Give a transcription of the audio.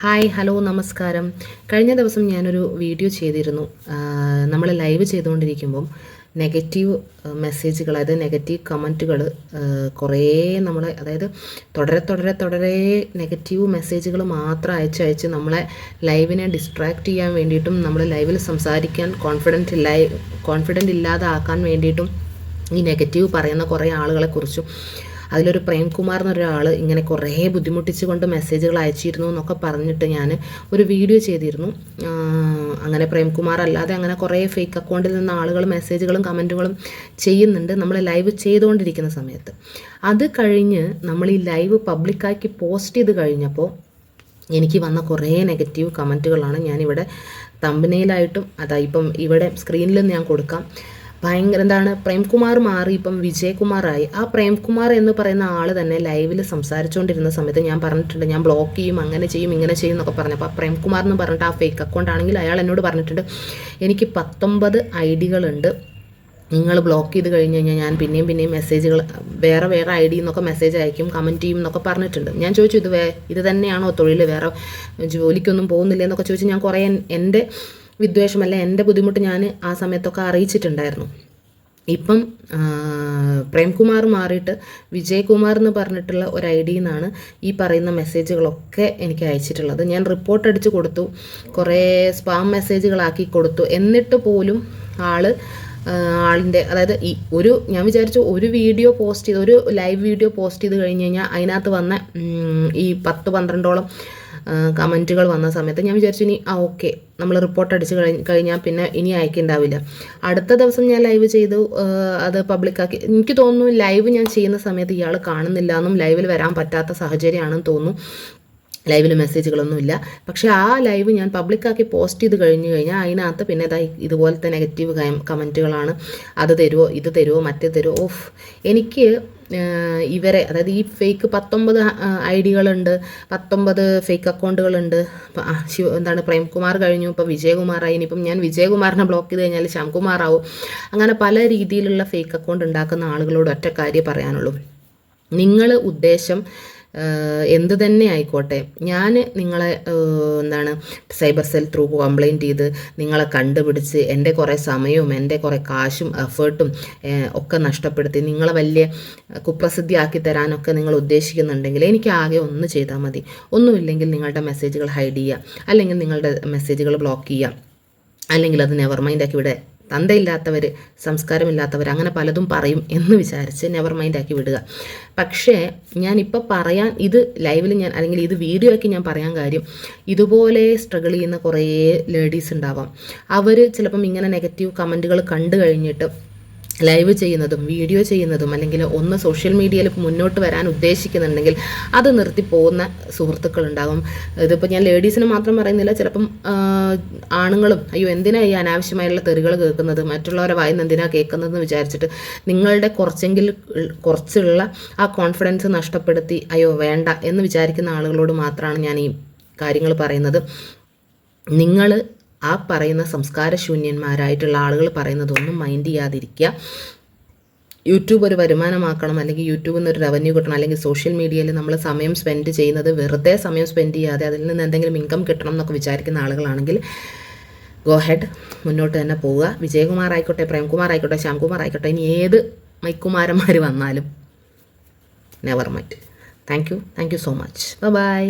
Hi hello നമസ്കാരം. കഴിഞ്ഞ ദിവസം ഞാനൊരു വീഡിയോ ചെയ്തിരുന്നു. നമ്മൾ ലൈവ് ചെയ്തുകൊണ്ടിരിക്കുമ്പം നെഗറ്റീവ് മെസ്സേജുകൾ അതായത് നെഗറ്റീവ് കമന്റുകൾ കുറേ നമ്മൾ അതായത് തുടരെ തുടരെ തുടരെ നെഗറ്റീവ് മെസ്സേജുകൾ മാത്രം അയച്ച് അയച്ച് നമ്മളെ ലൈവിനെ ഡിസ്ട്രാക്ട് ചെയ്യാൻ വേണ്ടിയിട്ടും നമ്മൾ ലൈവിൽ സംസാരിക്കാൻ കോൺഫിഡന്റ് ഇല്ല കോൺഫിഡന്റ് ഇല്ലാതാക്കാൻ വേണ്ടിയിട്ടും ഈ നെഗറ്റീവ് പറയുന്ന കുറേ ആളുകളെക്കുറിച്ചും അതിലൊരു പ്രേംകുമാർ എന്നൊരാൾ ഇങ്ങനെ കുറേ ബുദ്ധിമുട്ടിച്ചുകൊണ്ട് മെസ്സേജുകൾ അയച്ചിരുന്നു എന്നൊക്കെ പറഞ്ഞിട്ട് ഞാൻ ഒരു വീഡിയോ ചെയ്തിരുന്നു. അങ്ങനെ പ്രേംകുമാർ അല്ലാതെ അങ്ങനെ കുറേ ഫേക്ക് അക്കൗണ്ടിൽ നിന്ന് ആളുകൾ മെസ്സേജുകളും കമന്റുകളും ചെയ്യുന്നുണ്ട്. നമ്മൾ ലൈവ് ചെയ്തുകൊണ്ടിരിക്കുന്ന സമയത്ത്. അത് കഴിഞ്ഞ് നമ്മൾ ഈ ലൈവ് പബ്ലിക്കാക്കി പോസ്റ്റ് ചെയ്ത് കഴിഞ്ഞപ്പോൾ എനിക്ക് വന്ന കുറേ നെഗറ്റീവ് കമന്റുകളാണ് ഞാനിവിടെ തമ്പനയിലായിട്ടും അതാ ഇപ്പം ഇവിടെ സ്ക്രീനിലും ഞാൻ കൊടുക്കാം. ഭയങ്കര എന്താണ് പ്രേംകുമാർ മാറി ഇപ്പം വിജയകുമാറായി. ആ പ്രേംകുമാർ എന്ന് പറയുന്ന ആൾ തന്നെ ലൈവിൽ സംസാരിച്ചുകൊണ്ടിരുന്ന സമയത്ത് ഞാൻ പറഞ്ഞിട്ടുണ്ട് ഞാൻ ബ്ലോക്ക് ചെയ്യും അങ്ങനെ ചെയ്യും ഇങ്ങനെ ചെയ്യും എന്നൊക്കെ പറഞ്ഞപ്പോൾ ആ പ്രേംകുമാർ എന്ന് പറഞ്ഞിട്ട് ആ ഫേക്ക് അക്കൗണ്ട് ആണെങ്കിൽ അയാൾ എന്നോട് പറഞ്ഞിട്ടുണ്ട് എനിക്ക് പത്തൊമ്പത് ഐ ഡികളുണ്ട് നിങ്ങൾ ബ്ലോക്ക് ചെയ്ത് കഴിഞ്ഞ് കഴിഞ്ഞാൽ ഞാൻ പിന്നെയും പിന്നെയും മെസ്സേജുകൾ വേറെ വേറെ ഐ ഡി എന്നൊക്കെ മെസ്സേജ് അയക്കും കമന്റ് ചെയ്യും എന്നൊക്കെ പറഞ്ഞിട്ടുണ്ട്. ഞാൻ ചോദിച്ചു ഇത് വേ ഇത് തന്നെയാണോ തൊഴിൽ വേറെ ജോലിക്കൊന്നും പോകുന്നില്ല? എന്നൊക്കെ ചോദിച്ചു ഞാൻ കുറേ എന്റെ വിദ്വേഷമല്ല എന്റെ ബുദ്ധിമുട്ട് ഞാൻ ആ സമയത്തൊക്കെ അറിയിച്ചിട്ടുണ്ടായിരുന്നു. ഇപ്പം പ്രേംകുമാർ മാറിയിട്ട് വിജയകുമാർ എന്ന് പറഞ്ഞിട്ടുള്ള ഒരു ഐ ഡിയിൽ നിന്നാണ് ഈ പറയുന്ന മെസ്സേജുകളൊക്കെ എനിക്ക് അയച്ചിട്ടുള്ളത്. ഞാൻ റിപ്പോർട്ട് അടിച്ച് കൊടുത്തു കുറേ സ്പാം മെസ്സേജുകളാക്കി കൊടുത്തു. എന്നിട്ട് പോലും ആൾ ആളിന്റെ അതായത് ഈ ഒരു ഞാൻ വിചാരിച്ചു ഒരു വീഡിയോ പോസ്റ്റ് ചെയ്ത് ഒരു ലൈവ് വീഡിയോ പോസ്റ്റ് ചെയ്ത് കഴിഞ്ഞ് കഴിഞ്ഞാൽ അതിനകത്ത് വന്ന ഈ പത്ത് പന്ത്രണ്ടോളം കമന്റുകൾ വന്ന സമയത്ത് ഞാൻ വിചാരിച്ചു ഇനി ആ ഓക്കെ നമ്മൾ റിപ്പോർട്ട് അടിച്ച് കഴിഞ്ഞ് കഴിഞ്ഞാൽ പിന്നെ ഇനി അയക്കുണ്ടാവില്ല. അടുത്ത ദിവസം ഞാൻ ലൈവ് ചെയ്തു അത് പബ്ലിക്കാക്കി. എനിക്ക് തോന്നുന്നു ലൈവ് ഞാൻ ചെയ്യുന്ന സമയത്ത് ഇയാൾ കാണുന്നില്ല എന്നും ലൈവിൽ വരാൻ പറ്റാത്ത സാഹചര്യമാണെന്ന് തോന്നുന്നു. ലൈവിൽ മെസ്സേജുകളൊന്നുമില്ല. പക്ഷേ ആ ലൈവ് ഞാൻ പബ്ലിക്കാക്കി പോസ്റ്റ് ചെയ്ത് കഴിഞ്ഞു കഴിഞ്ഞാൽ അതിനകത്ത് പിന്നെ ഇതാ ഇതുപോലത്തെ നെഗറ്റീവ് കമന്റുകളാണ്. അത് തരുമോ ഇത് തരുമോ മറ്റേ തരുമോ ഓഫ് എനിക്ക് ഇവരെ അതായത് ഈ ഫേക്ക് പത്തൊമ്പത് ഐ ഡികളുണ്ട് പത്തൊമ്പത് ഫേക്ക് അക്കൗണ്ടുകളുണ്ട്. ശിവ എന്താണ് പ്രേംകുമാർ കഴിഞ്ഞു ഇപ്പം വിജയകുമാറായി. ഇനിയിപ്പം ഞാൻ വിജയകുമാറിനെ ബ്ലോക്ക് ചെയ്ത് കഴിഞ്ഞാൽ ശ്യാംകുമാറാവും. അങ്ങനെ പല രീതിയിലുള്ള ഫേക്ക് അക്കൗണ്ട് ഉണ്ടാക്കുന്ന ആളുകളോട് ഒറ്റ പറയാനുള്ളൂ. നിങ്ങൾ ഉദ്ദേശം എന്ത് തന്നെ ആയിക്കോട്ടെ. ഞാൻ നിങ്ങളെ എന്താണ് സൈബർ സെൽ ത്രൂ കംപ്ലയിന്റ് ചെയ്ത് നിങ്ങളെ കണ്ടുപിടിച്ച് എന്റെ കുറേ സമയവും എന്റെ കുറേ കാശും എഫേർട്ടും ഒക്കെ നഷ്ടപ്പെടുത്തി നിങ്ങളെ വലിയ കുപ്രസിദ്ധിയാക്കി തരാനൊക്കെ നിങ്ങൾ ഉദ്ദേശിക്കുന്നുണ്ടെങ്കിൽ എനിക്ക് ആകെ ഒന്ന് ചെയ്താൽ മതി. ഒന്നുമില്ലെങ്കിൽ നിങ്ങളുടെ മെസ്സേജുകൾ ഹൈഡ് ചെയ്യുക. അല്ലെങ്കിൽ നിങ്ങളുടെ മെസ്സേജുകൾ ബ്ലോക്ക് ചെയ്യുക. അല്ലെങ്കിൽ അത് നെവർ മൈൻഡ് ആക്കി ഇവിടെ തന്തയില്ലാത്തവർ സംസ്കാരമില്ലാത്തവർ അങ്ങനെ പലതും പറയും എന്ന് വിചാരിച്ച് നെവർ മൈൻഡാക്കി വിടുക. പക്ഷേ ഞാനിപ്പോൾ പറയാൻ ഇത് ലൈവിൽ ഞാൻ അല്ലെങ്കിൽ ഇത് വീഡിയോ ആക്കി ഞാൻ പറയാൻ കാര്യം ഇതുപോലെ സ്ട്രഗിൾ ചെയ്യുന്ന കുറേ ലേഡീസ് ഉണ്ടാവാം. അവർ ചിലപ്പം ഇങ്ങനെ നെഗറ്റീവ് കമന്റുകൾ കണ്ടു കഴിഞ്ഞിട്ട് ലൈവ് ചെയ്യുന്നതും വീഡിയോ ചെയ്യുന്നതും അല്ലെങ്കിൽ ഒന്ന് സോഷ്യൽ മീഡിയയിൽ മുന്നോട്ട് വരാൻ ഉദ്ദേശിക്കുന്നുണ്ടെങ്കിൽ അത് നിർത്തി പോകുന്ന സുഹൃത്തുക്കളുണ്ടാകും. ഇതിപ്പോൾ ഞാൻ ലേഡീസിന് മാത്രം പറയുന്നില്ല ചിലപ്പം ആണുങ്ങളും അയ്യോ എന്തിനാ ഈ അനാവശ്യമായുള്ള തെറികൾ കേൾക്കുന്നത്? മറ്റുള്ളവരെ വായിന്ന് എന്തിനാ കേൾക്കുന്നതെന്ന് വിചാരിച്ചിട്ട് നിങ്ങളുടെ കുറച്ചെങ്കിൽ കുറച്ചുള്ള ആ കോൺഫിഡൻസ് നഷ്ടപ്പെടുത്തി അയ്യോ വേണ്ട എന്ന് വിചാരിക്കുന്ന ആളുകളോട് മാത്രമാണ് ഞാൻ ഈ കാര്യങ്ങൾ പറയുന്നത്. നിങ്ങൾ ആ പറയുന്ന സംസ്കാരശൂന്യന്മാരായിട്ടുള്ള ആളുകൾ പറയുന്നതൊന്നും മൈൻഡ് ചെയ്യാതിരിക്കുക. യൂട്യൂബ് ഒരു വരുമാനമാക്കണം അല്ലെങ്കിൽ യൂട്യൂബിൽ നിന്ന് ഒരു റവന്യൂ കിട്ടണം അല്ലെങ്കിൽ സോഷ്യൽ മീഡിയയിൽ നമ്മൾ സമയം സ്പെൻഡ് ചെയ്യുന്നത് വെറുതെ സമയം സ്പെൻഡ് ചെയ്യാതെ അതിൽ നിന്ന് എന്തെങ്കിലും ഇൻകം കിട്ടണം എന്നൊക്കെ വിചാരിക്കുന്ന ആളുകളാണെങ്കിൽ ഗോ ഹെഡ് മുന്നോട്ട് തന്നെ പോവുക. വിജയകുമാർ ആയിക്കോട്ടെ പ്രേംകുമാർ ആയിക്കോട്ടെ ശ്യാംകുമാർ ആയിക്കോട്ടെ ഇനി ഏത് മൈക്കുമാരന്മാർ വന്നാലും? Never mind thank you thank you so much bye